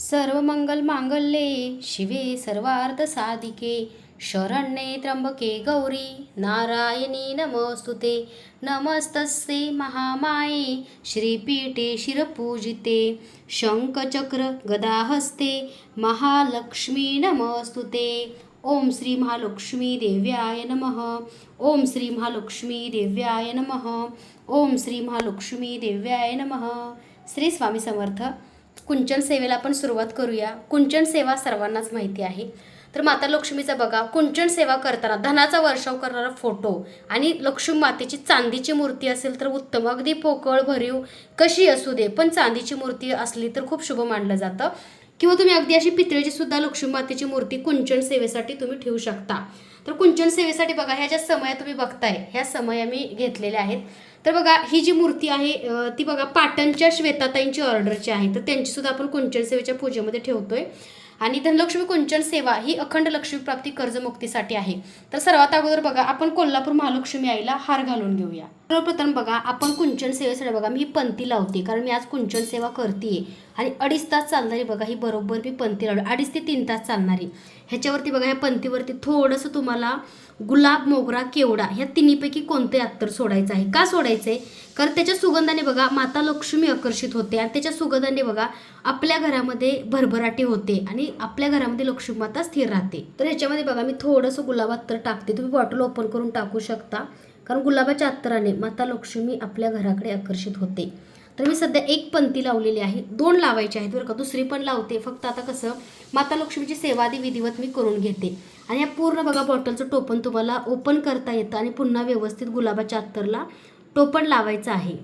सर्व मंगल मांगल्ये शिवे सर्वार्थ साधिके शरण्ये त्र्यंबके गौरी नारायणी नमोस्तुते नमस्तस्ये महामाये श्रीपीठे शिरपूजिते शङ्खचक्र गदाहस्ते महालक्ष्मी नमस्तुते ओम श्री महालक्ष्मी देव्याय नमः ओम श्री महालक्ष्मी देव्याय नमः ओम श्री महालक्ष्मी देव्याय नमः. श्री स्वामी समर्थ. कुंचन सेवेला आपण सुरुवात करूया. कुंचन सेवा सर्वांनाच माहिती आहे. तर माता लक्ष्मीचा बघा कुंचन सेवा करताना धनाचा वर्षाव करणारा फोटो आणि लक्ष्मी मातेची चांदीची मूर्ती असेल तर उत्तम. अगदी पोकळ भरीव कशी असू दे पण चांदीची मूर्ती असली तर खूप शुभ मानलं जातं. किंवा तुम्ही अगदी अशी पितळेची सुद्धा लक्ष्मी मातेची मूर्ती कुंचन सेवेसाठी तुम्ही ठेवू शकता. तर कुंचन सेवेसाठी बघा ह्या ज्या समया तुम्ही बघताय ह्या समया मी घेतलेल्या आहेत. तर बघा ही जी मूर्ती आहे ती बघा पाटणच्या श्वेताताईंची ऑर्डरची आहे. तर त्यांची सुद्धा आपण कुंचन सेवेच्या पूजेमध्ये ठेवतोय. आणि धनलक्ष्मी कुंचन सेवा ही अखंड लक्ष्मी प्राप्ती कर्जमुक्तीसाठी आहे. तर सर्वात अगोदर बघा आपण कोल्हापूर महालक्ष्मी आईला हार घालून घेऊया. सर्वप्रथम बघा आपण कुंचन सेवेसाठी बघा मी पंथी लावते कारण मी आज कुंचन सेवा करते आणि अडीच तास चालणारी बघा ही बरोबर मी पंथी लावली. अडीच ते तीन तास चालणारी. ह्याच्यावरती बघा ह्या पंथीवरती थोडंसं तुम्हाला गुलाब मोगरा केवडा ह्या तिन्हीपैकी कोणते अत्तर सोडायचं आहे? का सोडायचं आहे कारण त्याच्या सुगंधाने बघा माता लक्ष्मी आकर्षित होते आणि त्याच्या सुगंधाने बघा आपल्या घरामध्ये भरभराटी होते आणि आपल्या घरामध्ये लक्ष्मी माता स्थिर राहते. तर ह्याच्यामध्ये बघा मी थोडंसं गुलाब अत्तर टाकते. तुम्ही बॉटल ओपन करून टाकू शकता. कारण गुलाबाच्या अत्तराने माता लक्ष्मी आपल्या घराकडे आकर्षित होते. तर मी सध्या एक पंथी लावलेली आहे. दोन लावायचे आहेत बरं का. दुसरी पण लावते. फक्त आता कसं माता लक्ष्मीची सेवा आधी विधिवत मी करून घेते. आणि या पूर्ण बघा बॉटलचं टोपण तुम्हाला ओपन करता येतं आणि पुन्हा व्यवस्थित गुलाबाच्या अत्तरला टोपण लावायचं आहे.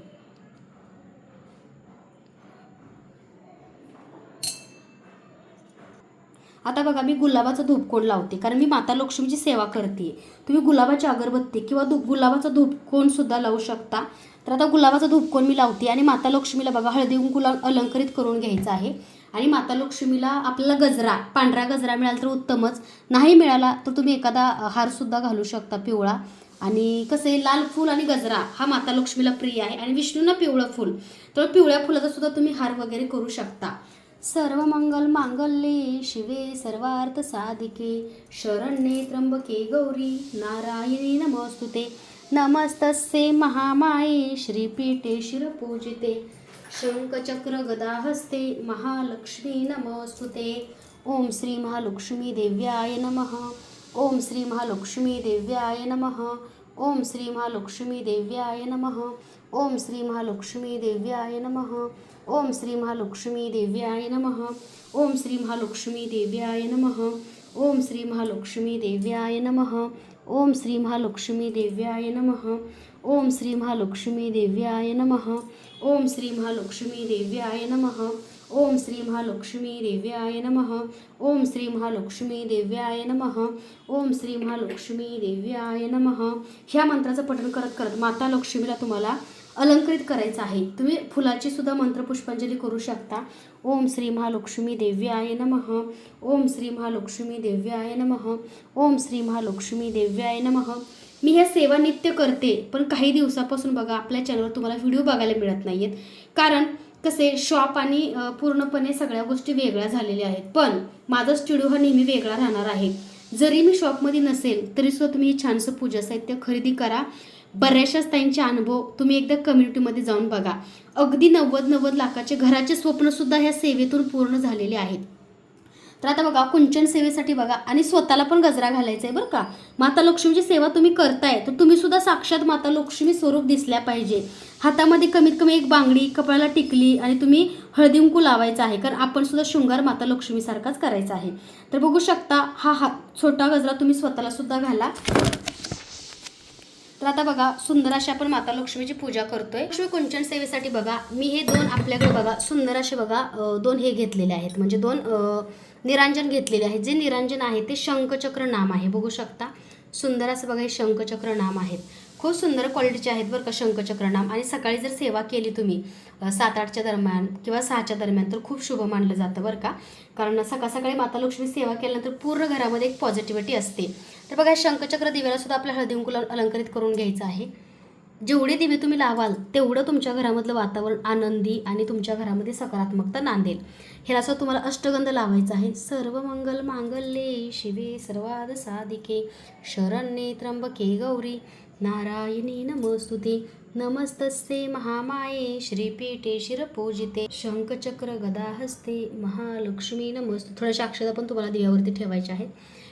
आता बघा मी गुलाबाचा धूपकोण लावते. कारण मी माता लक्ष्मीची सेवा करते. तुम्ही गुलाबाची अगरबत्ती किंवा धूप गुलाबाचा धूपकोण सुद्धा लावू शकता. तर आता गुलाबाचा धूपकोण मी लावते आणि माता लक्ष्मीला बघा हळदी कुंकूला अलंकरित करून घ्यायचं आहे. आणि माता लक्ष्मीला आपल्याला गजरा पांढरा गजरा मिळाला तर उत्तमच. नाही मिळाला तर तुम्ही एखादा हारसुद्धा घालू शकता पिवळा. आणि कसं आहे लाल फूल आणि गजरा हा माता लक्ष्मीला प्रिय आहे. आणि विष्णूंना पिवळं फूल तर पिवळ्या फुलाचा सुद्धा तुम्ही हार वगैरे करू शकता. सर्व मंगल मांगल्ये शिवे सर्वार्थ साधिके. शरण्ये त्र्यंबके गौरी नारायणी नमोस्तुते. नमस्तस्ये महामाये श्रीपीठे शिरपूजिते शङ्खचक्रगदाहस्ते महालक्ष्मी नमोस्तुते ॐ श्री महालक्ष्मी देव्याय नमः। ॐ श्री महालक्ष्मी देव्याय नमः। ॐ श्री महालक्ष्मी देव्याय नमः। ॐ श्री महालक्ष्मी देव्याय नमः। ॐ श्री महालक्ष्मी देव्याय नमः। ॐ श्री महालक्ष्मी देव्याय नमः। ॐ श्री महालक्ष्मी देव्याय नमः। ओम श्री महालक्ष्मी देव्याय नमः। ओम श्री महालक्ष्मी देव्याय नमः। ओम श्री महालक्ष्मी देव्याय नमः। ओम श्री महालक्ष्मी देव्याय नमः। ओम श्री महालक्ष्मी देव्याय नमः। ओम श्री महालक्ष्मी देव्याय नमः। ह्या मंत्राचं पठण करत करत माता लक्ष्मीला तुम्हाला अलंकृत करायचं आहे. तुम्ही फुलाची सुद्धा मंत्रपुष्पांजली करू शकता. ओम श्री महालक्ष्मी देव्याय नमः. ओम श्री महालक्ष्मी देव्याय नमः. ओम श्री महालक्ष्मी देव्याय नमः. मी ह्या सेवा नित्य करते पण काही दिवसापासून बघा आपल्या चॅनलवर तुम्हाला व्हिडिओ बघायला मिळत नाही आहेत कारण कसे शॉप आणि पूर्णपणे सगळ्या गोष्टी वेगळ्या झालेल्या आहेत. पण माझा स्टुडिओ हा नेहमी वेगळा राहणार आहे. जरी मी शॉपमध्ये नसेल तरी सुद्धा तुम्ही हे छानसं पूजा साहित्य खरेदी करा. बऱ्याचशाच त्यांचे अनुभव तुम्ही एकदा कम्युनिटीमध्ये जाऊन बघा. अगदी नव्वद नव्वद लाखाचे घराचे स्वप्नसुद्धा ह्या सेवेतून पूर्ण झालेले आहेत. तर आता बघा कुंचन सेवेसाठी बघा आणि स्वतःला पण गजरा घालायचा आहे बरं का. माता लक्ष्मीची सेवा तुम्ही करताय तर तुम्ही सुद्धा साक्षात माता लक्ष्मी स्वरूप दिसल्या पाहिजे. हातामध्ये कमीत कमी एक बांगडी कपाळाला टिकली आणि तुम्ही हळदी कुंकू लावायचा आहे कारण आपण सुद्धा शृंगार माता लक्ष्मीसारखाच करायचा आहे. तर बघू शकता हा हा छोटा गजरा तुम्ही स्वतःला सुद्धा घाला. तर आता बघा सुंदर अशी आपण माता लक्ष्मीची पूजा करतोय. लक्ष्मी कुंचन सेवेसाठी बघा मी हे दोन आपल्याकडे बघा सुंदर असे बघा दोन हे घेतलेले आहेत. म्हणजे दोन निरांजन घेतलेले आहेत. जे निरांजन आहे ते शंखचक्र नाम आहे. बघू शकता सुंदर असं बघा हे शंखचक्र नाम आहेत. खूप सुंदर क्वालिटीचे आहेत बरं का शंखचक्र नाम. आणि सकाळी जर सेवा केली तुम्ही सात आठच्या दरम्यान किंवा सहाच्या दरम्यान तर खूप शुभ मानलं जातं बरं का. कारण सकाळ सकाळी माता लक्ष्मी सेवा केल्यानंतर पूर्ण घरामध्ये एक पॉझिटिव्हिटी असते. तर बघा शंखचक्र दिव्याला सुद्धा आपल्या हळदी कुंकूला अलंकरित करून घ्यायचं आहे. जेवढे दिवे तुम्ही लावाल तेवढं तुमच्या घरामधलं वातावरण आनंदी आणि तुमच्या घरामध्ये सकारात्मकता नांदेल. हे असं तुम्हाला अष्टगंध लावायचा आहे. सर्व मंगल मांगल्ये शिवे सर्वाद साधिके शरण्ये त्र्यंबके गौरी. नारायणी नमोस्तुते नमस्तस्ते महामाये श्रीपीठे शिरपूजिते शंखचक्र गदाहस्ते महालक्ष्मी नमस्तु. थोड्याशा अक्षता पण तुम्हाला दिव्यावरती ठेवायच्या आहेत.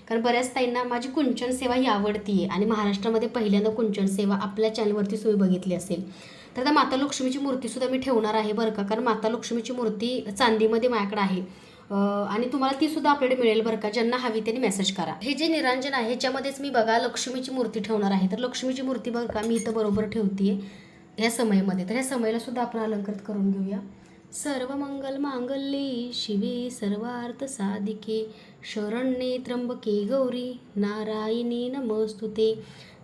कारण बऱ्याच ताईंना माझी कुंचन सेवा ही आवडती आहे आणि महाराष्ट्रामध्ये पहिल्यांदा कुंचन सेवा आपल्या चॅनलवरती तुम्ही बघितली असेल. तर आता माता लक्ष्मीची मूर्तीसुद्धा मी ठेवणार आहे बरं का? कारण माता लक्ष्मीची मूर्ती चांदीमध्ये माझ्याकडे आहे. आणि तुम्हाला ती सुद्धा आपल्याकडे मिळेल बरं का ज्यांना हवी त्यांनी मेसेज करा. हे जे निरांजन आहे ह्याच्यामध्येच मी बघा लक्ष्मीची मूर्ती ठेवणार आहे. तर लक्ष्मीची मूर्ती बघा का मी इथं बरोबर ठेवते ह्या समयमध्ये. तर ह्या समयला सुद्धा आपण अलंकृत करून घेऊया. सर्व मंगल मांगल्ये शिवे सर्वार्थ साधिके. शरण्ये त्र्यंबके गौरी नारायणी नमस्तुते.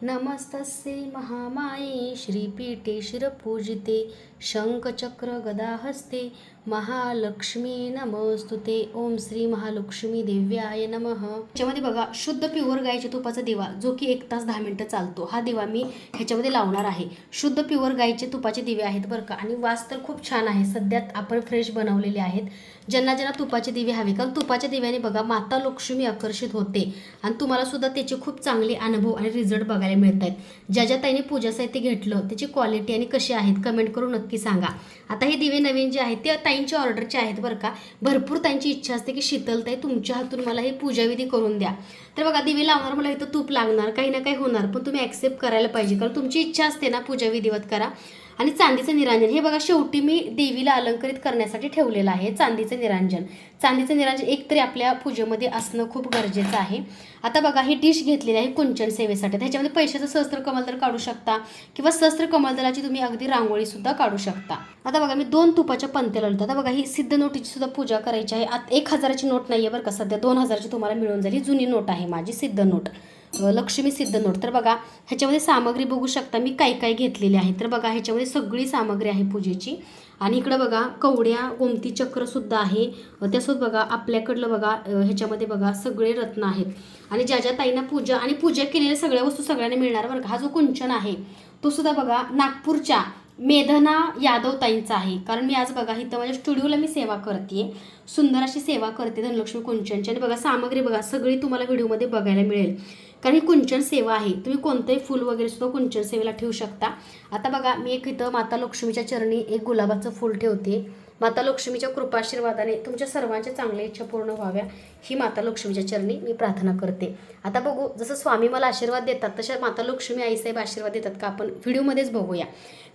नमस्तस्ये महामाये श्रीपीठे शिरपूजिते. शंखचक्र गदाहस्ते महालक्ष्मी नमस्तुते ओम श्री महालक्ष्मी देव्याय नमः। ह्याच्यामध्ये बघा शुद्ध प्युअर गायच्या तुपाचा दिवा जो की एक तास दहा मिनटं चालतो. हा दिवा मी ह्याच्यामध्ये लावणार आहे. शुद्ध प्युअर गायचे तुपाचे दिवे आहेत बरं का. आणि वास तर खूप छान आहे. सध्यात आपण फ्रेश बनवलेले आहेत. ज्यांना ज्यांना तुपाचे दिवे हवे कारण तुपाच्या दिव्याने बघा माता लक्ष्मी आकर्षित होते. आणि तुम्हाला सुद्धा त्याचे खूप चांगले अनुभव आणि रिझल्ट बघायला मिळत आहेत ज्या ज्या ताईने पूजा साहित्य घेतलं त्याची क्वालिटी आणि कशी आहेत कमेंट करून नक्की सांगा. आता हे दिवे नवीन जे आहेत ते ताईंच्या ऑर्डरचे आहेत बरं का. भरपूर ताईंची इच्छा असते की शीतलताई तुमच्या हातून मला हे पूजाविधी करून द्या. तर बघा दिवे लावणार मला इथं तूप लागणार काही ना काही होणार पण तुम्ही ॲक्सेप्ट करायला पाहिजे. कारण तुमची इच्छा असते ना पूजा विधिवत करा. आणि चांदीचं निरांजन. हे बघा शेवटी मी देवीला अलंकृत करण्यासाठी ठेवलेलं आहे चांदीचं निरांजन. चांदीचं निरांजन एकतरी आपल्या पूजेमध्ये असणं खूप गरजेचं आहे. आता बघा ही डिश घेतलेली आहे कुंचन सेवेसाठी. त्याच्यामध्ये पैशाचं सहस्त्र कमलदल काढू शकता किंवा सहस्त्र कमलदलाची तुम्ही अगदी रांगोळीसुद्धा काढू शकता. आता बघा मी दोन तुपाच्या पंत्या लावल्या आता बघा ही सिद्ध नोटीची सुद्धा पूजा करायची आहे. आत एक हजाराची नोट नाही आहे बरं का सध्या. दोन हजाराची तुम्हाला मिळून जाईल. ही जुनी नोट आहे माझी सिद्ध नोट. लक्ष्मी सिद्ध नोट तर बघा ह्याच्यामध्ये सामग्री बघू शकता मी काय काय घेतलेली आहे. तर बघा ह्याच्यामध्ये सगळी सामग्री आहे पूजेची. आणि इकडं बघा कवड्या गोमती चक्रसुद्धा आहे. त्यासोबत बघा आपल्याकडलं बघा ह्याच्यामध्ये बघा सगळे रत्न आहेत. आणि ज्या ज्या ताईंना पूजा आणि पूजा केलेल्या सगळ्या वस्तू सगळ्यांना मिळणार बरं का. हा जो कुंचन आहे तो सुद्धा बघा नागपूरच्या मेधना यादव ताईंचा आहे. कारण मी आज बघा इथं माझ्या स्टुडिओला मी सेवा करते सुंदर अशी सेवा करते धनलक्ष्मी कुंचनची. आणि बघा सामग्री बघा सगळी तुम्हाला व्हिडिओमध्ये बघायला मिळेल. कारण ही कुंचन सेवा आहे. तुम्ही कोणतंही फूल वगैरे सुद्धा कुंचन सेवेला ठेवू शकता. आता बघा मी एक इथं माता लक्ष्मीच्या चरणी एक गुलाबाचं फूल ठेवते. माता लक्ष्मीच्या कृपाशीर्वादाने तुमच्या सर्वांच्या चांगल्या इच्छा पूर्ण व्हाव्या ही माता लक्ष्मीच्या चरणी मी प्रार्थना करते. आता बघू जसं स्वामी मला आशीर्वाद देतात तशा माता लक्ष्मी आईसाहेब आशीर्वाद देतात का आपण व्हिडिओमध्येच बघूया.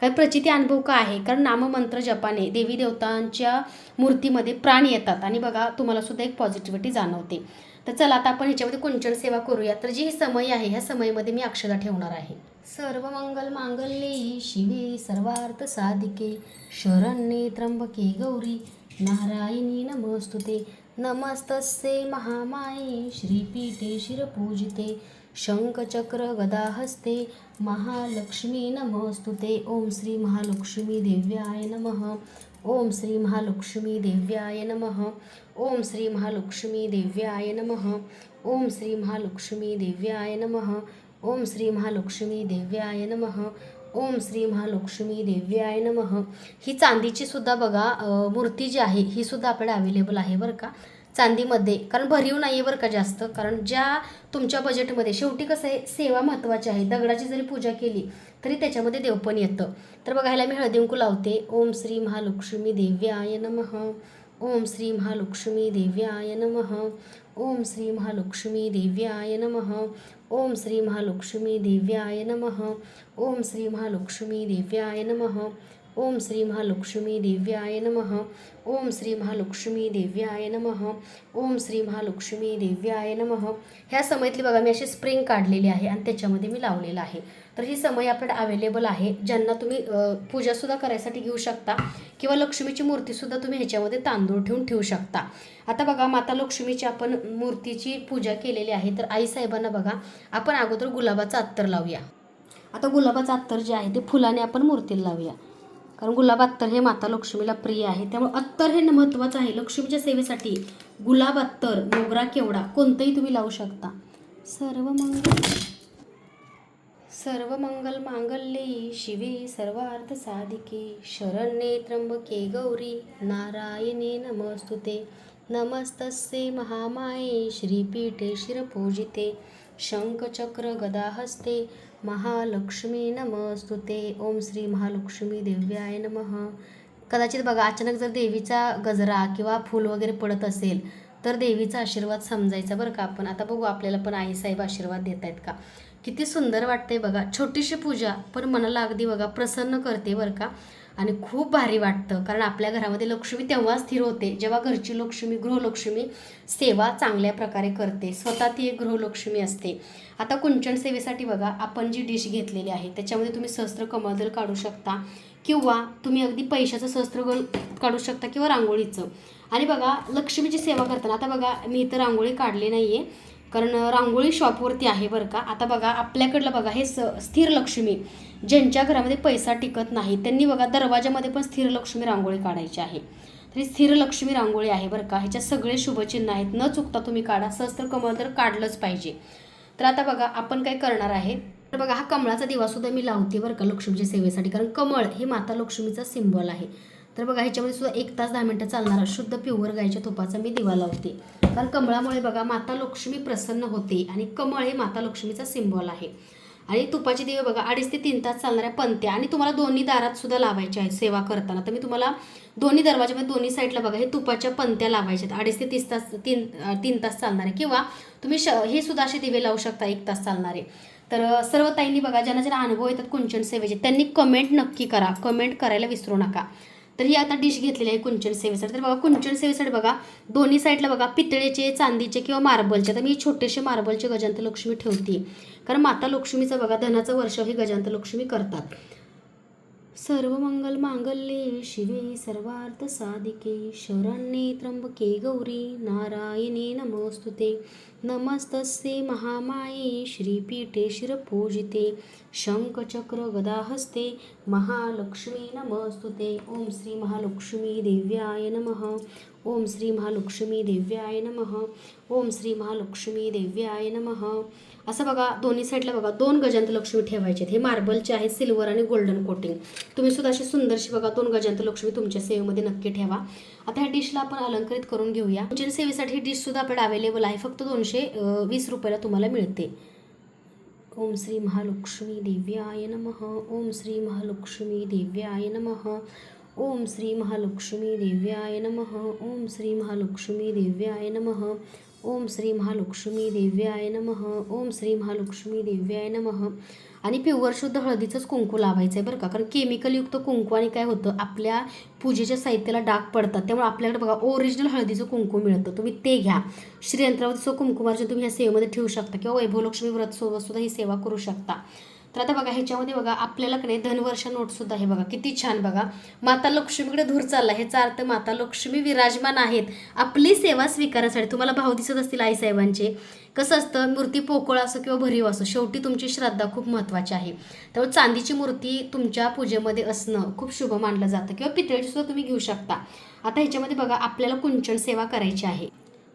कारण प्रचिती अनुभव का आहे? कारण नाममंत्र जपाने देवी देवतांच्या मूर्तीमध्ये प्राण येतात आणि बघा तुम्हाला सुद्धा एक पॉझिटिव्हिटी जाणवते. तर चला आता आपण ह्याच्यामध्ये कुंचन सेवा करूया. तर जी ही समय आहे ह्या समयमध्ये मी अक्षता ठेवणार आहे. सर्व मंगल मांगल्ये शिवे सर्वार्थ साधिके शरण्ये त्र्यंबके गौरी नारायणी नमस्तुते. नमस्तस्ये महामाये श्रीपीठे शिरपूजिते शंखचक्र गदाहस्ते महालक्ष्मी नमस्तुते. ओम श्री महालक्ष्मी देव्याय नमः. ओम श्री महालक्ष्मी देव्याय नमः. ओम श्री महालक्ष्मी देव्याय नमः. ओम श्री महालक्ष्मी देव्याय नमः. ओम श्री महालक्ष्मी देव्याय नम. ओम श्री महालक्ष्मी देव्याय नम. ही चांदीची सुद्धा बघा मूर्ती जी आहे ही सुद्धा आपल्याला अवेलेबल आहे बरं का. चांदीमध्ये कारण भरीव नाही आहे बरं का जास्त. कारण ज्या तुमच्या बजेटमध्ये शेवटी कसं आहे सेवा महत्त्वाची आहे. दगडाची जरी पूजा केली तरी त्याच्यामध्ये देव पण येतं. तर बघायला मी हळदिंकू लावते. ओम श्री महालक्ष्मी देव्याय नम. ओम श्री महालक्ष्मी देव्याय नमः. ओम श्री महालक्ष्मी देव्याय नम। ओम श्री महालक्ष्मी देव्याय नम। ओम श्री महालक्ष्मी देव्याय नमः। ओम श्री महालक्ष्मी देव्याय नम। ओम श्री महालक्ष्मी देव्याय नम। ओम श्री महालक्ष्मी देव्याय नमः। ह्या समयतली बघा मी अशी स्प्रिंग काढलेली आहे आणि त्याच्यामध्ये मी लावलेलं आहे. तर ही समय आपल्याकडे अवेलेबल आहे ज्यांना तुम्ही पूजासुद्धा करायसाठी घेऊ शकता. किंवा लक्ष्मीची मूर्तीसुद्धा तुम्ही ह्याच्यामध्ये तांदूळ ठेवून ठेवू शकता. आता बघा माता लक्ष्मीची आपण मूर्तीची पूजा केलेली आहे तर आईसाहेबांना बघा आपण अगोदर गुलाबाचं अत्तर लावूया. आता गुलाबाचं अत्तर जे आहे ते फुलाने आपण मूर्तीला लावूया. कारण गुलाब अत्तर हे माता लक्ष्मीला प्रिय आहे. त्यामुळे अत्तर हे महत्त्वाचं आहे. लक्ष्मीच्या सेवेसाठी गुलाब अत्तर मोगरा केवडा कोणतंही तुम्ही लावू शकता. सर्व मंगल सर्व मंगल मांगल्ये शिवे सर्वार्थ साधिके शरण्ये त्र्यंबके गौरी नारायणे नमस्तुते। नमस्तस्ये महामाये श्रीपीठे शिरपूजिते। शंखचक्र गदाहस्ते महालक्ष्मी नमस्तुते। ओम श्री महालक्ष्मी देव्याय नमः। कदाचित बघा अचानक जर देवीचा गजरा किंवा फूल वगैरे पडत असेल तर देवीचा आशीर्वाद समजायचा बरं का आपण. आता बघू आपल्याला पण आईसाहेब आशीर्वाद देत आहेत का? किती सुंदर वाटते बघा. छोटीशी पूजा पण मनाला अगदी बघा प्रसन्न करते बरं का. आणि खूप भारी वाटतं कारण आपल्या घरामध्ये लक्ष्मी तेव्हा स्थिर होते जेव्हा घरची लक्ष्मी गृहलक्ष्मी सेवा चांगल्या प्रकारे करते. स्वतः ती एक गृहलक्ष्मी असते. आता कुंचन सेवेसाठी बघा आपण जी डिश घेतलेली आहे त्याच्यामध्ये तुम्ही सहस्त्र कमळदल काढू शकता किंवा तुम्ही अगदी पैशाचं सहस्त्र काढू शकता किंवा रांगोळीचं. आणि बघा लक्ष्मीची सेवा करताना आता बघा मी इथं रांगोळी काढली नाही आहे कारण रांगोळी शॉपवरती आहे बरं का. आता बघा आपल्याकडलं बघा हे स स्थिर लक्ष्मी ज्यांच्या घरामध्ये पैसा टिकत नाही त्यांनी बघा दरवाजामध्ये पण स्थिर लक्ष्मी रांगोळी काढायची आहे. तर ही स्थिर लक्ष्मी रांगोळी आहे बरं का. ह्याच्यात सगळे शुभचिन्ह आहेत. न चुकता तुम्ही काढा. सहस्त्र कमळ तर काढलंच पाहिजे. तर आता बघा आपण काय करणार आहे? तर बघा हा कमळाचा दिवासुद्धा मी लावते बरं का लक्ष्मीच्या सेवेसाठी. कारण कमळ हे माता लक्ष्मीचा सिम्बॉल आहे. तर बघा ह्याच्यामध्ये सुद्धा एक तास दहा मिनटं चालणारा. शुद्ध प्युअर गायच्या तुपाचा मी दिवा लावते. कारण कमळामुळे बघा माता लक्ष्मी प्रसन्न होते आणि कमळ हे माता लक्ष्मीचा सिम्बॉल आहे. आणि तुपाचे दिवे बघा अडीच ते तीन तास चालणाऱ्या पंत्या आणि तुम्हाला दोन्ही दारात सुद्धा लावायच्या आहेत सेवा करताना. तर मी तुम्हाला दोन्ही दरवाजामध्ये दोन्ही साईडला बघा हे तुपाच्या पंत्या लावायच्या आहेत. अडीच ते तीस तास तीन तीन तास चालणारे. किंवा तुम्ही श हे सुद्धा असे दिवे लावू शकता एक तास चालणारे. तर सर्व ताईंनी बघा ज्यांना ज्यांना अनुभव येतात कुंचन सेवेचे त्यांनी कमेंट नक्की करा. कमेंट करायला विसरू नका. तर ही आता डिश घेतलेली आहे कुंचन सेवेसाठी तर बघा कुंचन सेवेसाठी बघा दोन्ही साईडला बघा पितळेचे चांदीचे किंवा मार्बलचे तर मी छोटेसे मार्बलचे गजांत लक्ष्मी ठेवते कारण माता लक्ष्मीचं बघा धनाचं वर्ष हे गजांत लक्ष्मी करतात. सर्व मंगल मांगल्ये शिवे सर्वार्थ साधिके शरण्ये त्र्यंबके गौरी नारायणे नमोस्तुते नमस्तस्ये महामाये श्रीपीठे शिरपूजिते शंखचक्र गदाहस्ते महालक्ष्मी नमस्तुते ओम श्री महालक्ष्मी देव्याय नमः। ओम श्री महालक्ष्मी देव्याय नमः। ओम श्री महालक्ष्मी देव्याय नमः। असं बघा दोन्ही साईडला बघा दोन गजांत लक्ष्मी ठेवायचे आहेत हे मार्बलचे आहेत सिल्वर आणि गोल्डन कोटिंग तुम्ही सुद्धा अशी सुंदरशी बघा दोन गजांत लक्ष्मी तुमच्या सेवेमध्ये नक्की ठेवा. आता ह्या डिशला आपण अलंकृत करून घेऊया. तुमच्या सेवेसाठी ही डिश सुद्धा आपल्याला अवेलेबल आहे. फक्त दोनशे वीस रुपयाला तुम्हाला मिळते. ओम श्री महालक्ष्मी देव्याय नमः. ओम श्री महालक्ष्मी देव्याय नमः. ओम श्री महालक्ष्मी देव्याय नमः. ओम श्री महालक्ष्मी देव्याय नमः. ओम श्री महालक्ष्मी देव्याय नमः. ओम श्री महालक्ष्मी देव्याय नमः. आणि प्युअर शुद्ध हळदीचंच कुंकू लावायचं आहे बरं का? कारण केमिकलयुक्त कुंकू आणि काय होतं? आपल्या पूजेच्या साहित्याला डाग पडतात. त्यामुळे आपल्याकडे बघा ओरिजिनल हळदीचं कुंकू मिळतं. तुम्ही ते घ्या. श्रीयंत्रावरचं कुंकुमार्जन तुम्ही ह्या सेवेमध्ये ठेवू शकता. किंवा वैभवलक्ष्मी व्रत सोबत सुद्धा ही सेवा करू शकता. तर आता बघा ह्याच्यामध्ये बघा आपल्याला कडे धनवर्ष नोटसुद्धा आहे बघा किती छान बघा. माता लक्ष्मीकडे धूर चालला ह्याचा अर्थ माता लक्ष्मी विराजमान आहेत. आपली सेवा स्वीकारण्यासाठी तुम्हाला भाव दिसत असतील आईसाहेबांचे. कसं असतं मूर्ती पोकळ असो किंवा भरीव असो शेवटी तुमची श्रद्धा खूप महत्त्वाची आहे. त्यामुळे चांदीची मूर्ती तुमच्या पूजेमध्ये असणं खूप शुभ मानलं जातं किंवा पितळेची सुद्धा तुम्ही घेऊ शकता. आता ह्याच्यामध्ये बघा आपल्याला कुंचन सेवा करायची आहे.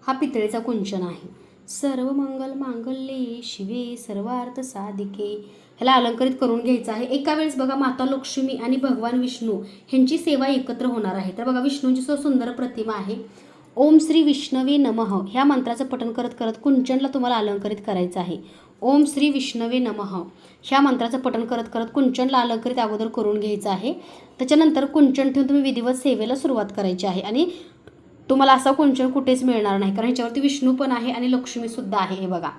हा पितळेचा कुंचन आहे. सर्व मंगल मांगल्ये शिवे सर्वार्थ साधिके. ह्याला अलंकृत करून घ्यायचं आहे. एका वेळेस बघा माता लक्ष्मी आणि भगवान विष्णू ह्यांची सेवा एकत्र होणार आहे. तर बघा विष्णूंची सो सुंदर प्रतिमा आहे. ओम श्री विष्णवे नमः. ह्या मंत्राचं पठण करत करत कुंचनला तुम्हाला अलंकरित करायचं आहे. ओम श्री विष्णवे नमः. ह्या मंत्राचं पठण करत करत कुंचनला अलंकृत अगोदर करून घ्यायचं आहे. त्याच्यानंतर कुंचन ठेवून तुम्ही विधिवत सेवेला सुरुवात करायची आहे. आणि तुम्हाला असा कुंचन कुठेच मिळणार नाही. कारण ह्याच्यावरती विष्णू पण आहे आणि लक्ष्मीसुद्धा आहे हे बघा.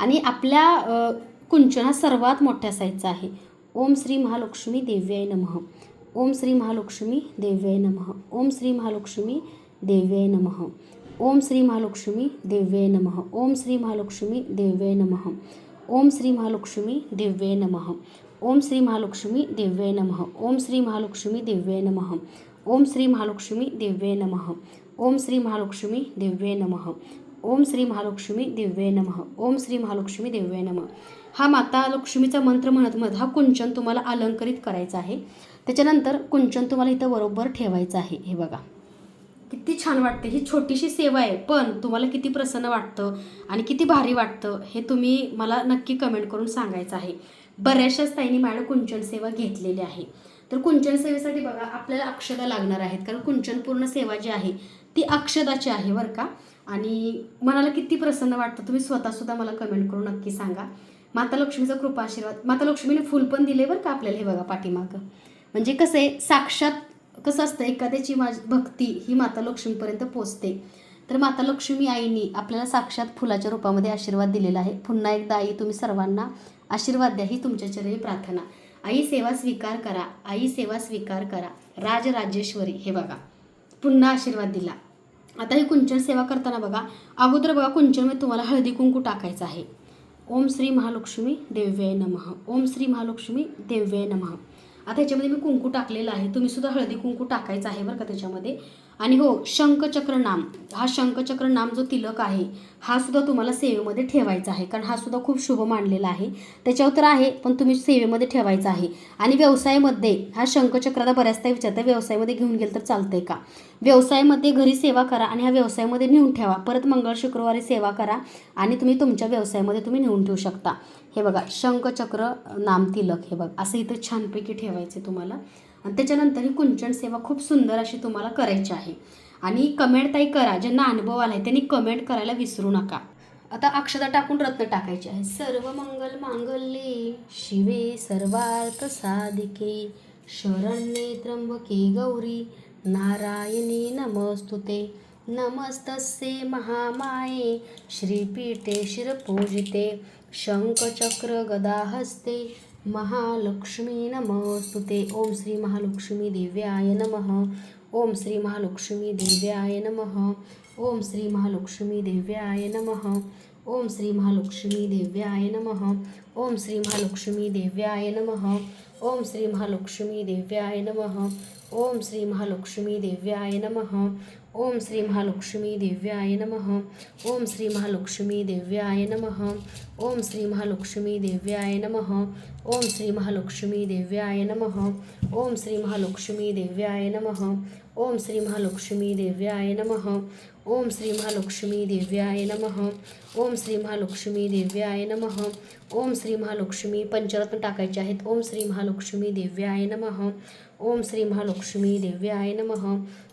आणि आपल्या कुंचन हा सर्वात मोठ्या साईजचा आहे ओम श्री महालक्ष्मी देव्याय नमः ओम श्री महालक्ष्मी देव्याय नमः ओम श्री महालक्ष्मी देव्याय नमः ओम श्री महालक्ष्मी देव्याय नमः ओम श्री महालक्ष्मी देव्याय नमः ओम श्री महालक्ष्मी देव्याय नमः ओम श्री महालक्ष्मी देव्याय नमः ओम श्री महालक्ष्मी देव्याय नमः ओम श्री महालक्ष्मी देव्याय नमः ओम श्री महालक्ष्मी देव्याय नमः ओम श्री महालक्ष्मी देव्याय नमः ओम श्री महालक्ष्मी देव्याय नमः हा माता लक्ष्मीचा मंत्र म्हणत म्हणत हा कुंचन तुम्हाला अलंकरित करायचा आहे. त्याच्यानंतर कुंचन तुम्हाला इथं बरोबर ठेवायचं आहे. हे बघा. किती छान वाटते. ही छोटीशी सेवा आहे पण तुम्हाला किती प्रसन्न वाटतं आणि किती भारी वाटतं हे तुम्ही मला नक्की कमेंट करून सांगायचं आहे. बऱ्याचशाच ताईंनी मॅडम कुंचन सेवा घेतलेली आहे. तर कुंचन सेवेसाठी बघा आपल्याला अक्षदा लागणार आहेत. कारण कुंचन पूर्ण सेवा जी आहे ती अक्षदाची आहे बरं का. आणि मनाला किती प्रसन्न वाटतं तुम्ही स्वतःसुद्धा मला कमेंट करून नक्की सांगा. माता लक्ष्मीचा कृपा आशीर्वाद. माता लक्ष्मीने फुल पण दिले बरं का आपल्याला हे बघा पाठीमागं. म्हणजे कसं आहे साक्षात कसं असतं एखाद्याची माझ भक्ती ही माता लक्ष्मीपर्यंत पोचते. तर माता लक्ष्मी आईनी आपल्याला साक्षात फुलाच्या रूपामध्ये आशीर्वाद दिलेला आहे. पुन्हा एकदा आई तुम्ही सर्वांना आशीर्वाद द्या ही तुमच्या चरणी प्रार्थना. आई सेवा स्वीकार करा. आई सेवा स्वीकार करा. राजराजेश्वरी हे बघा. पुन्हा आशीर्वाद दिला. आता ही कुंचन सेवा करताना बघा. अगोदर बघा कुंचनमध्ये तुम्हाला हळदी कुंकू टाकायचं आहे. ओम श्री महालक्ष्मी देव्याय नमः. ओम श्री महालक्ष्मी देव्याय नमः. आता याच्यामध्ये मी कुंकू टाकलेलं आहे. तुम्ही सुद्धा हळदी कुंकू टाकायचं आहे बरं का त्याच्यामध्ये. आणि हो शंखचक्र नाम हा शंखचक्र नाम जो तिलक आहे हा सुद्धा तुम्हाला सेवेमध्ये ठेवायचा आहे. कारण हा सुद्धा खूप शुभ मानलेला आहे. त्याच्यावर तर आहे पण तुम्ही सेवेमध्ये ठेवायचा आहे. आणि व्यवसायामध्ये हा शंखचक्राला बऱ्याचदा विचारता व्यवसायामध्ये घेऊन गेलं तर चालतंय का? व्यवसायामध्ये घरी सेवा करा आणि हा व्यवसायामध्ये नेऊन ठेवा. परत मंगळ शुक्रवारी सेवा करा आणि तुम्ही तुमच्या व्यवसायामध्ये तुम्ही नेऊन ठेवू शकता. हे बघा शंखचक्र नाम तिलक. हे बघा असं इथं छानपैकी ठेवायचे तुम्हाला. आणि त्याच्यानंतर ही कुंचन सेवा खूप सुंदर अशी तुम्हाला करायची आहे. आणि कमेंट ताई करा ज्यांना अनुभव आला आहे त्यांनी कमेंट करायला विसरू नका. आता अक्षता टाकून रत्न टाकायचे आहे सर्व मंगल मांगल्ये शिवे सर्वार्थ साधिके शरण्ये त्र्यंबके गौरी नारायणी नमस्तुते. नमस्तस्ये महामाये श्रीपीठे शिरपूजिते शंखचक्र महालक्ष्मी महालक्ष्मी नमस्तुते. ओम श्री महालक्ष्मी दिव्याय नमः. ओम श्री महालक्ष्मी दिव्याय नमः. ओम श्री महालक्ष्मी दिव्याय नमः. ओम श्री महालक्ष्मी दिव्याय नमः. ओम श्री महालक्ष्मी दिव्याय नमः. ओम श्री महालक्ष्मी दिव्याय नमः. ओम श्री महालक्ष्मी दिव्याय नमः. ओम श्री महालक्ष्मी देव्याय नम ओम श्री महालक्ष्मी देव्याय नम ओम श्री महालक्ष्मी देव्याय नम ओम श्री महालक्ष्मी देव्याय नम ओम श्री महालक्ष्मी देव्याय नम ओम श्री महालक्ष्मी देव्याय नम ओम श्री महालक्ष्मी देव्याय नम ओम श्री महालक्ष्मी देव्याय नम ओम श्री महालक्ष्मी पंचरत्न टाकायचे आहेत ओम श्री महालक्ष्मी देव्याय नम ओम श्री महालक्ष्मी देव्याय नम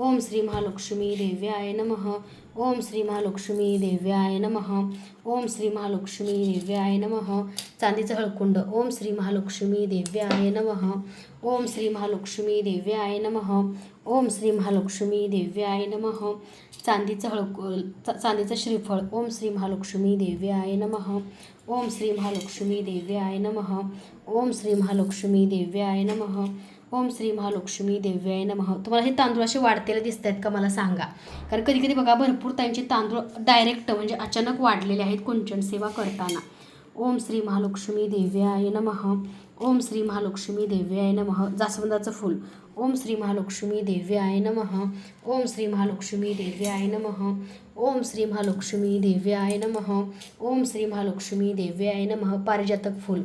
ओम श्री महालक्ष्मी देव्याय नमः। ओम श्री महालक्ष्मी देव्याय नमः। ओम श्री महालक्ष्मी देव्याय नमः। चांदीचं हळकुंड ओम श्री महालक्ष्मी देव्याय नमः। ओम श्री महालक्ष्मी देव्याय नमः। ओम श्री महालक्ष्मी देव्याय नमः। चांदीचं हळकु चांदीचं श्रीफळ ओम श्री महालक्ष्मी देव्याय नमः। ओम श्री महालक्ष्मी देव्याय नमः। ओम श्री महालक्ष्मी देव्याय नमः। ओम श्री महालक्ष्मी देव्याय नमः. तुम्हाला हे तांदूळ असे वाढतेले दिसत आहेत का मला सांगा. कारण कधी कधी बघा भरपूर त्यांचे तांदूळ डायरेक्ट म्हणजे अचानक वाढलेले आहेत कुंचन सेवा करताना. ओम श्री महालक्ष्मी देव्याय नमः. ओम श्री महालक्ष्मी देव्याय नमः. जास्वंदाचं फूल. ओम श्री महालक्ष्मी देव्याय नमः. ओम श्री महालक्ष्मी देव्याय नमः. ओम श्री महालक्ष्मी देव्याय नमः. ओम श्री महालक्ष्मी देव्याय नमः. पारिजातक फूल.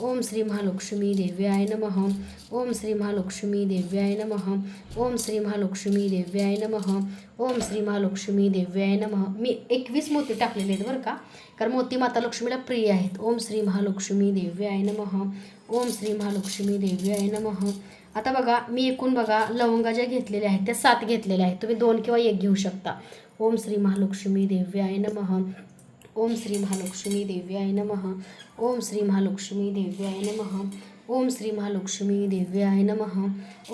ओम श्री महालक्ष्मी देव्याय नमः। ओम श्री महालक्ष्मी देव्याय नमः। ओम श्री महालक्ष्मी देव्याय नमः। ओम श्री महालक्ष्मी देव्याय नमः। मी एकवीस मोती टाकलेले आहेत बरं का? कारण मोती माता लक्ष्मीला प्रिय आहेत. ओम श्री महालक्ष्मी देव्याय नमः। ओम श्री महालक्ष्मी देव्याय नमः। आता बघा मी एकूण बघा लवंगा ज्या घेतलेल्या आहेत त्या सात घेतलेल्या आहेत. तुम्ही दोन किंवा एक घेऊ शकता. ओम श्री महालक्ष्मी देव्याय नमः. ओम श्री महालक्ष्मी देव्याय नमः ओम श्री महालक्ष्मी देव्याय नमः ओम श्री महालक्ष्मी देव्याय नमः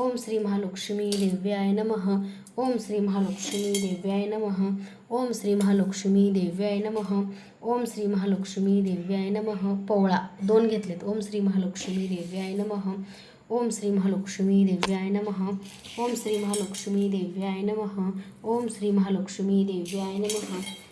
ओम श्री महालक्ष्मी देव्याय नमः ओम श्री महालक्ष्मी देव्याय नमः ओम श्री महालक्ष्मी देव्याय नमः ओम श्री महालक्ष्मी देव्याय नमः पवळा दोन घेतलेत ओम श्री महालक्ष्मी देव्याय नमः ओम श्री महालक्ष्मी देव्याय नमः ओम श्री महालक्ष्मी देव्याय नमः ओम श्री महालक्ष्मी देव्याय नमः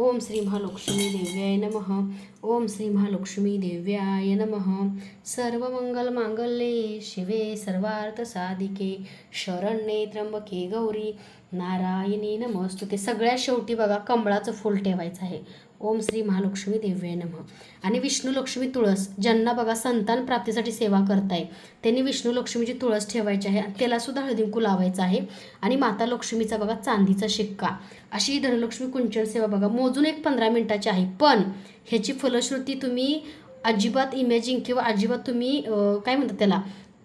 ओम श्री महालक्ष्मी देव्याय नमः. ओम श्री महालक्ष्मी दिव्याय नमः. मांगल्ये शिवे सर्वार्थ साधिके. शरण्ये त्र्यंबके गौरी. नारायणी नमस्तुते. सगळ्यात शेवटी बघा कमळाचं फूल ठेवायचं आहे. ओम श्री महालक्ष्मी देव्याय नमः. आणि विष्णू लक्ष्मी तुळस ज्यांना बघा संतान प्राप्तीसाठी सेवा करताय त्यांनी विष्णू लक्ष्मीची तुळस ठेवायची आहे आणि त्याला सुद्धा हळदीकुंकू लावायचं आहे. आणि माता लक्ष्मीचा बघा चांदीचा शिक्का. अशी ही धनलक्ष्मी कुंचन सेवा बघा. मोजून एक पंधरा मिनिटाची आहे पण ह्याची फलश्रुती तुम्ही अजिबात इमॅजिन किंवा अजिबात तुम्ही काय म्हणतात त्याला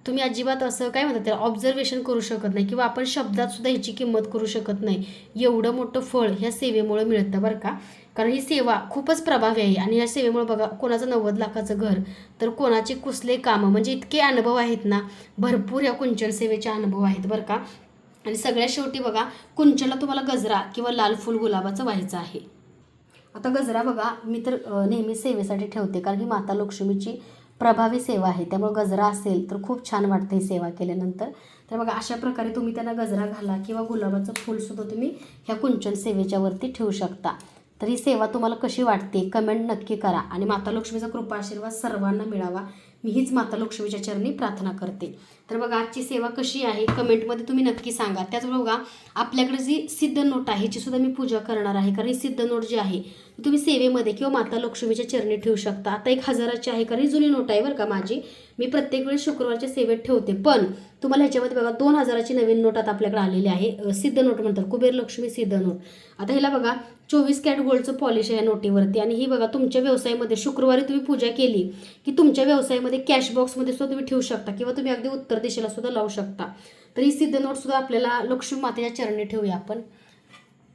तुम्ही अजिबात असं काय म्हणतात त्याला ऑब्झर्वेशन करू शकत नाही किंवा आपण शब्दात सुद्धा ह्याची किंमत करू शकत नाही. एवढं मोठं फळ ह्या सेवेमुळे मिळतं बरं का? कारण ही सेवा खूपच प्रभावी आहे आणि या सेवेमुळे बघा कोणाचं नव्वद लाखाचं घर तर कोणाचे कुसले कामं म्हणजे इतके अनुभव आहेत ना भरपूर या कुंचन सेवेचे अनुभव आहेत बरं का? आणि सगळ्यात शेवटी बघा कुंचनला तुम्हाला गजरा किंवा लाल फुल गुलाबाचं व्हायचं आहे. आता गजरा बघा मी तर नेहमी सेवेसाठी ठेवते कारण ही माता लक्ष्मीची प्रभावी सेवा आहे. त्यामुळे गजरा असेल तर खूप छान वाटते ही सेवा केल्यानंतर. तर बघा अशा प्रकारे तुम्ही त्यांना गजरा घाला किंवा गुलाबाचं फूलसुद्धा तुम्ही ह्या कुंचन सेवेच्यावरती ठेवू शकता. तर ही सेवा तुम्हाला कशी वाटते कमेंट नक्की करा आणि माता लक्ष्मीचा कृपा आशीर्वाद सर्वांना मिळावा. मी हीच माता लक्ष्मीच्या चरणी प्रार्थना करते. तर बघा आजची सेवा कशी आहे कमेंटमध्ये तुम्ही नक्की सांगा. त्याचबरोबर बघा आपल्याकडे जी सिद्ध नोट आहे ची सुद्धा मी पूजा करणार आहे. कारण ही सिद्ध नोट जी आहे तुम्ही सेवेमध्ये किंवा माता लक्ष्मीच्या चरणी ठेवू शकता. आता एक हजाराची आहे कारण ही जुनी नोट आहे बरं का माझी. मी प्रत्येक वेळेस शुक्रवारच्या सेवेत ठेवते. पण तुम्हाला ह्याच्यामध्ये बघा दोन हजाराची नवीन नोट आता आपल्याकडे आलेली आहे. सिद्ध नोट म्हणतात कुबेर लक्ष्मी सिद्ध नोट. आता ह्याला बघा चोवीस कॅट गोल्डचं पॉलिश आहे या नोटीवरती. आणि ही बघा तुमच्या व्यवसायामध्ये शुक्रवारी तुम्ही पूजा केली की तुमच्या व्यवसायामध्ये कॅश बॉक्समध्ये सुद्धा तुम्ही ठेवू शकता. किंवा तुम्ही अगदी उत्तर दिशेला सुद्धा लावू शकता. तर ही सिद्ध नोट सुद्धा आपल्याला लक्ष्मी मातेच्या चरणी ठेवूया आपण.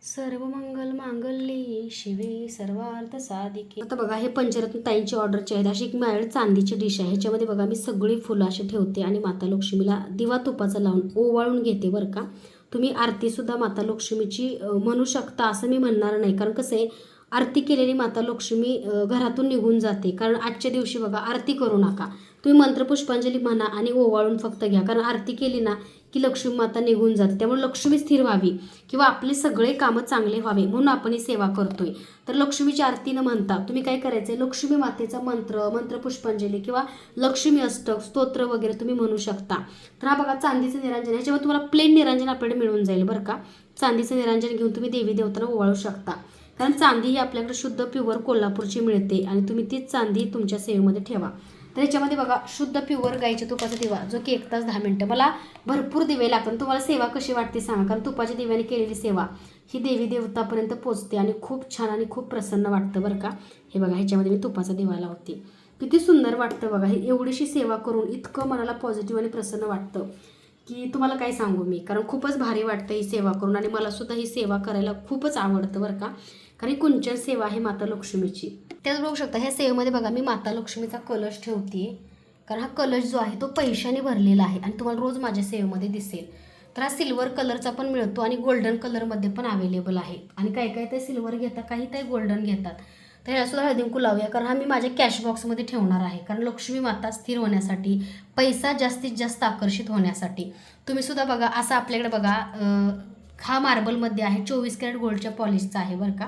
सर्व मंगल मांगल्ये शिवे सर्वार्थ साधिके. आता बघा हे पंचरत्न ताईंची ऑर्डरची आहेत. अशी एक माझ्याकडे चांदीची डिश आहे. ह्याच्यामध्ये बघा मी सगळी फुलं अशी ठेवते आणि माता लक्ष्मीला दिवा तुपाचा लावून ओवाळून घेते बरं का. तुम्ही आरतीसुद्धा माता लक्ष्मीची म्हणू शकता असं मी म्हणणार नाही. कारण कसं आहे आरती केलेली माता लक्ष्मी घरातून निघून जाते. कारण आजच्या दिवशी बघा आरती करू नका. तुम्ही मंत्रपुष्पांजली म्हणा आणि ओवाळून फक्त घ्या. कारण आरती केली ना की लक्ष्मी माता निघून जाते. त्यामुळे लक्ष्मी स्थिर व्हावी किंवा आपले सगळे कामं चांगले व्हावे म्हणून आपण ही सेवा करतोय. तर लक्ष्मीची आरती न म्हणता तुम्ही काय करायचंय? लक्ष्मी मातेचा मंत्र मंत्रपुष्पांजली किंवा लक्ष्मी अष्टक स्तोत्र वगैरे तुम्ही म्हणू शकता. तर हा बघा चांदीचं निरांजन. ह्याच्यावर तुम्हाला प्लेन निरांजन आपल्याकडे मिळून जाईल बरं का? चांदीचं निरांजन घेऊन तुम्ही देवी देवतांना ओवाळू शकता. कारण चांदी ही आपल्याकडे शुद्ध प्युअर कोल्हापूरची मिळते आणि तुम्ही तीच चांदी तुमच्या सेवेमध्ये ठेवा. तर ह्याच्यामध्ये बघा शुद्ध प्युअर गाईच्या तुपाचा दिवा जो की एक तास दहा मिनटं. मला भरपूर दिवे लागतात. तुम्हाला सेवा कशी वाटते सांगा. कारण तुपाच्या दिव्याने केलेली सेवा ही देवी देवतापर्यंत पोचते आणि खूप छान आणि खूप प्रसन्न वाटतं बरं का. हे बघा ह्याच्यामध्ये मी तुपाचा दिवा लावते. किती सुंदर वाटतं बघा. हे एवढीशी सेवा करून इतकं मनाला पॉझिटिव्ह आणि प्रसन्न वाटतं की तुम्हाला काय सांगू मी. कारण खूपच भारी वाटतं ही सेवा करून आणि मला सुद्धा ही सेवा करायला खूपच आवडतं बरं का. कारण कुंचन सेवा आहे माता लक्ष्मीची. त्याच बघू शकता ह्या सेवेमध्ये बघा मी माता लक्ष्मीचा कलश ठेवते कारण हा कलश जो आहे तो पैशाने भरलेला आहे आणि तुम्हाला रोज माझ्या सेवेमध्ये दिसेल. तर हा सिल्वर कलरचा पण मिळतो आणि गोल्डन कलरमध्ये पण अवेलेबल आहे. आणि काही काही ते सिल्वर घेतात काही ते गोल्डन घेतात. तर ह्यासुद्धा हळदींकू लावूया कारण हा मी माझ्या कॅश बॉक्समध्ये ठेवणार आहे. कारण लक्ष्मी माता स्थिर होण्यासाठी पैसा जास्तीत जास्त आकर्षित होण्यासाठी. तुम्ही सुद्धा बघा असं आपल्याकडे बघा हा मार्बलमध्ये आहे. चोवीस कॅरेट गोल्डच्या पॉलिशचा आहे बरं का.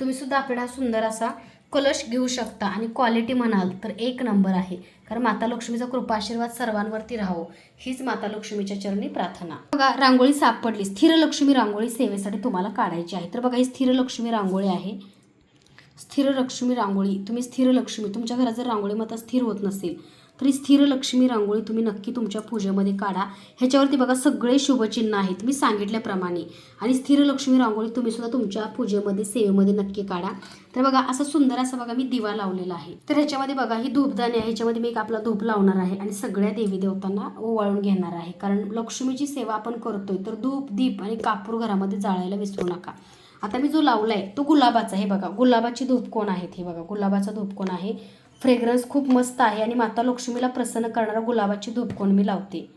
तुम्ही सुद्धा आपल्याला हा सुंदर असा कलश घेऊ शकता. आणि क्वालिटी म्हणाल तर एक नंबर आहे. कारण माता लक्ष्मीचा कृपा आशीर्वाद सर्वांवरती राहो. हीच माता लक्ष्मीच्या चरणी प्रार्थना. बघा रांगोळी सापडली. स्थिर लक्ष्मी रांगोळी सेवेसाठी तुम्हाला काढायची आहे. तर बघा ही स्थिर लक्ष्मी रांगोळी आहे. स्थिर लक्ष्मी रांगोळी. तुम्ही स्थिर लक्ष्मी. तुमच्या घरात जर रांगोळी माता स्थिर होत नसेल तरी स्थिर लक्ष्मी रांगोळी तुम्ही नक्की तुमच्या पूजेमध्ये काढा. ह्याच्यावरती बघा सगळे शुभचिन्ह आहेत. मी सांगितल्याप्रमाणे. आणि स्थिर लक्ष्मी रांगोळी तुम्ही सुद्धा तुमच्या पूजेमध्ये सेवेमध्ये नक्की काढा. तर बघा असं सुंदर असं बघा मी दिवा लावलेला आहे. तर ह्याच्यामध्ये बघा ही धूपदाणी आहे. ह्याच्यामध्ये मी एक आपला धूप लावणार आहे आणि सगळ्या देवी देवतांना ओवाळून घेणार आहे. कारण लक्ष्मीची सेवा आपण करतोय तर धूप दीप आणि कापूर घरामध्ये जाळायला विसरू नका. आता मी जो लावला आहे तो गुलाबाचा आहे. बघा गुलाबाची धूपकोण आहेत? हे बघा गुलाबाचा धूपकोण आहे? फ्रेग्रन्स खूप मस्त आहे आणि माता लक्ष्मीला प्रसन्न करणारा गुलाबाची धूपकोण मी लावते.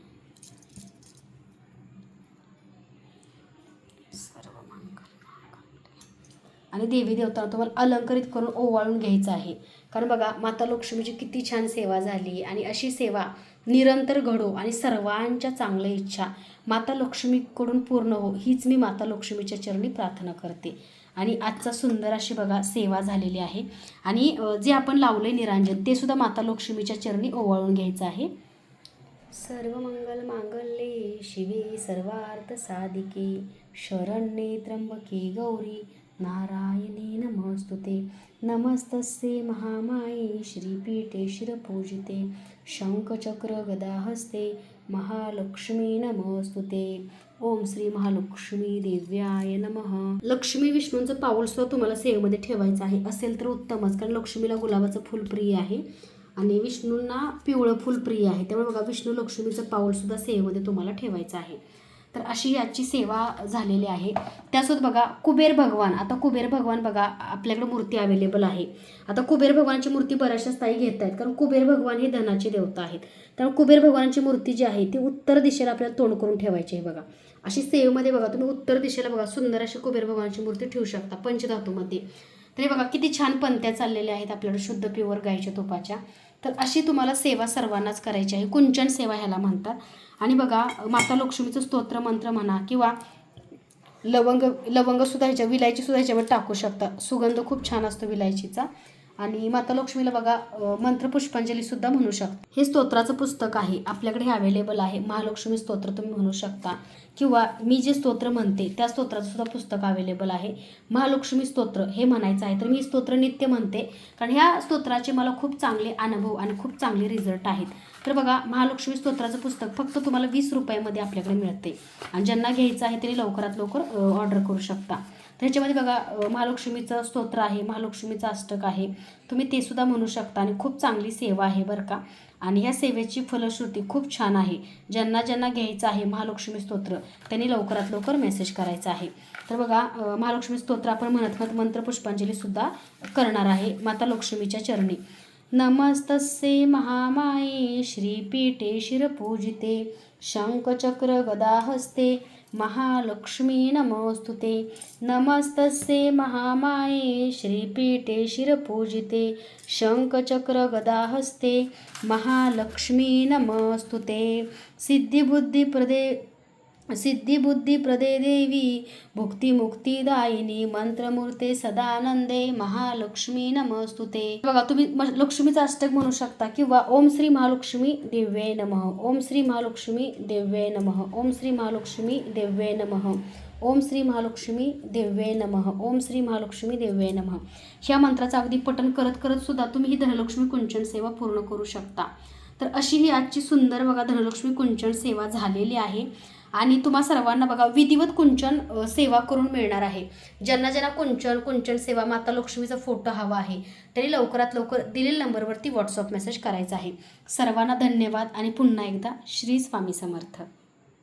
आणि देवी देवतांना तुम्हाला अलंकरित करून ओवाळून घ्यायचं आहे. कारण बघा माता लक्ष्मीची किती छान सेवा झाली आणि अशी सेवा निरंतर घडो आणि सर्वांच्या चांगल्या इच्छा माता लक्ष्मीकडून पूर्ण हो हीच मी माता लक्ष्मीच्या चरणी प्रार्थना करते. आणि आजचा सुंदर अशी बघा सेवा झालेली आहे. आणि जे आपण लावलं आहे निरांजन ते सुद्धा माता लक्ष्मीच्या चरणी ओवाळून घ्यायचं आहे. सर्व मंगल मांगल्ये शिवे सर्वार्थ साधिके. शरण्ये त्र्यंबके गौरी नारायणी नमस्तुते. नमस्तस्ये महामाये श्रीपीठे शिरपूजिते. शंखचक्र गदाहस्ते महालक्ष्मी नमस्तुते. ओम श्री महालक्ष्मी देव्याय नमः. लक्ष्मी विष्णूंचं पाऊल सुद्धा तुम्हाला सेवेमध्ये ठेवायचं आहे. असेल तर उत्तमच कारण लक्ष्मीला गुलाबाचं फुल प्रिय आहे आणि विष्णूंना पिवळं फुल प्रिय आहे. त्यामुळे बघा विष्णू लक्ष्मीचं पाऊलसुद्धा सेवेमध्ये तुम्हाला ठेवायचं आहे. तर अशी याची सेवा झालेली आहे. त्यासोबत बघा कुबेर भगवान. आता कुबेर भगवान बघा आपल्याकडे मूर्ती अवेलेबल आहे. आता कुबेर भगवानची मूर्ती बऱ्याचशा स्थायी घेत आहेत कारण कुबेर भगवान हे धनाचे देवता आहेत. त्यामुळे कुबेर भगवानची मूर्ती जी आहे ती उत्तर दिशेला आपल्याला तोंड करून ठेवायची आहे बघा. अशी सेवेमध्ये बघा तुम्ही उत्तर दिशेला बघा सुंदर अशी कुबेर भगवानची मूर्ती ठेवू शकता पंचधातूमध्ये. तरी बघा किती छान पंत्या चाललेल्या आहेत आपल्याकडे शुद्ध प्युअर गायच्या तुपाच्या. तर अशी तुम्हाला सेवा सर्वांनाच करायची आहे. कुंचन सेवा ह्याला म्हणतात. आणि बघा माता लक्ष्मीचं स्तोत्र मंत्र म्हणा किंवा लवंग लवंगसुद्धा ह्याच्या विलायचीसुद्धा ह्याच्यावर टाकू शकता. सुगंध खूप छान असतो विलायचीचा. आणि माता लक्ष्मीला बघा मंत्र पुष्पांजलीसुद्धा म्हणू शकता. हे स्तोत्राचं पुस्तक आहे. आपल्याकडे हे अवेलेबल आहे. महालक्ष्मी स्तोत्र तुम्ही म्हणू शकता. किंवा मी जे स्तोत्र म्हणते त्या स्तोत्राचं सुद्धा पुस्तक अवेलेबल आहे. महालक्ष्मी स्तोत्र हे म्हणायचं आहे. तर मी स्तोत्र नित्य म्हणते. कारण ह्या स्तोत्राचे मला खूप चांगले अनुभव आणि खूप चांगले रिझल्ट आहेत. तर बघा महालक्ष्मी स्तोत्राचं पुस्तक फक्त तुम्हाला वीस रुपयामध्ये आपल्याकडे मिळते. आणि ज्यांना घ्यायचं आहे त्यांनी लवकरात लवकर ऑर्डर करू शकता. तर ह्याच्यामध्ये बघा महालक्ष्मीचं स्तोत्र आहे महालक्ष्मीचं अष्टक आहे. तुम्ही ते सुद्धा म्हणू शकता आणि खूप चांगली सेवा आहे बरं का. आणि ह्या सेवेची फलश्रुती खूप छान आहे. ज्यांना ज्यांना घ्यायचं आहे महालक्ष्मी स्तोत्र त्यांनी लवकरात लवकर मेसेज करायचा आहे. तर बघा महालक्ष्मी स्तोत्र आपण म्हणत म्हणत मंत्र पुष्पांजलीसुद्धा करणार आहे माता लक्ष्मीच्या चरणी. नमस्तस्ये महामाये श्रीपीठे शिरपूजिते शङ्खचक्र गदाहस्ते महालक्ष्मी नमोस्तुते नमस्तस्ये महामाये श्रीपीठे शिरपूजिते शङ्खचक्रगदाहस्ते। महालक्ष्मी नमस्तुते सिद्धिबुद्धिप्रदे सिद्धिबुद्धिप्रदे देवी भुक्तिमुक्तीदायिनी मंत्रमूर्ते सदानंदे महालक्ष्मी नमस्तुते। बघा तुम्ही म- लक्ष्मीचं अष्टक म्हणू शकता किंवा ओम श्री महालक्ष्मी दिव्ये नमः ओम श्री महालक्ष्मी दिव्ये नमः ओम श्री महालक्ष्मी दिव्ये नमः ओम श्री महालक्ष्मी दिव्ये नमः ओम श्री महालक्ष्मी दिव्ये नमः। ह्या मंत्राचं अगदी पठण करत करत सुद्धा तुम्ही ही धनलक्ष्मी कुंचन सेवा पूर्ण करू शकता. तर अशी ही आजची सुंदर बघा धनलक्ष्मी कुंचन सेवा झालेली आहे. आणि तुम्हा सर्वांना बघा विधिवत कुंचन सेवा करून मिळणार आहे. ज्यांना ज्यांना कुंचन कुंचन सेवा माता लक्ष्मीचा फोटो हवा आहे त्यांनी लवकरात लवकर दिलेल्या नंबरवरती व्हॉट्सअप मेसेज करायचा आहे. सर्वांना धन्यवाद आणि पुन्हा एकदा श्री स्वामी समर्थ.